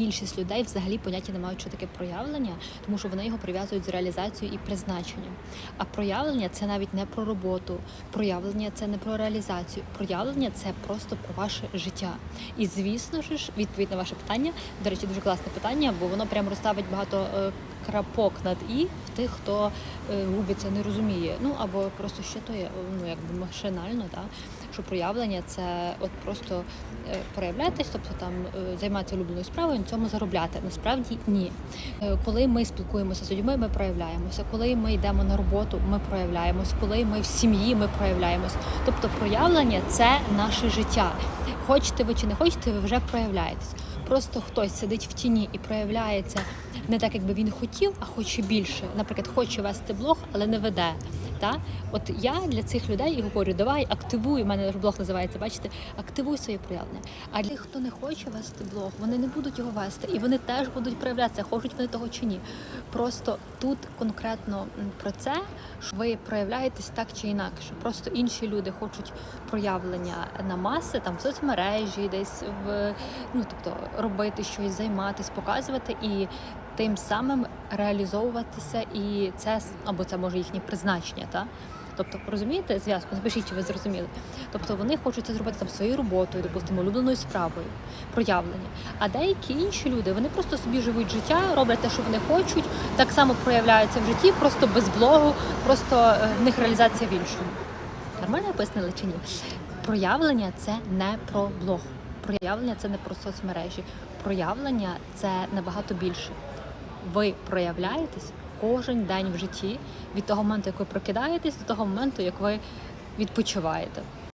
Більшість людей взагалі поняття не мають, що таке проявлення, тому що вони його прив'язують з реалізацією і призначенням. А проявлення це навіть не про роботу, проявлення це не про реалізацію. Проявлення це просто про ваше життя. І звісно ж, відповідь на ваше питання, до речі, дуже класне питання, бо воно прямо розставить багато е, крапок над і в тих, хто е, губиться, не розуміє. Ну або просто ще то є ну якби машинально, так що проявлення це от просто е, проявлятись, тобто там е, займатися улюбленою справою, на цьому заробляти. Насправді ні. Коли ми спілкуємося з людьми, ми проявляємося. Коли ми йдемо на роботу, ми проявляємось. Коли ми в сім'ї, ми проявляємось. Тобто проявлення це наше життя. Хочете ви чи не хочете, ви вже проявляєтесь. Просто хтось сидить в тіні і проявляється не так, якби він хотів, а хоче більше. Наприклад, хоче вести блог, але не веде. Та? От я для цих людей і говорю, давай активуй, у мене блог називається, бачите, активуй своє проявлення. А для тих, хто не хоче вести блог, вони не будуть його вести, і вони теж будуть проявлятися, хочуть вони того чи ні. Просто тут конкретно про це, що ви проявляєтесь так чи інакше. Просто інші люди хочуть проявлення на маси, там в соцмережі, десь в ну тобто робити щось, займатись, показувати і тим самим реалізовуватися, і це або це може їхнє призначення, та тобто розумієте зв'язку? Напишіть, чи ви зрозуміли. Тобто вони хочуть це зробити там своєю роботою, допустимо, улюбленою справою, проявлення. А деякі інші люди вони просто собі живуть життя, роблять те, що вони хочуть, так само проявляються в житті, просто без блогу, просто е, в них реалізація в іншому. Нормально я чи ні? Проявлення це не про блог. Проявлення це не про соцмережі. Проявлення це набагато більше. Ви проявляєтесь кожен день в житті від того моменту, як ви прокидаєтесь, до того моменту, як ви відпочиваєте.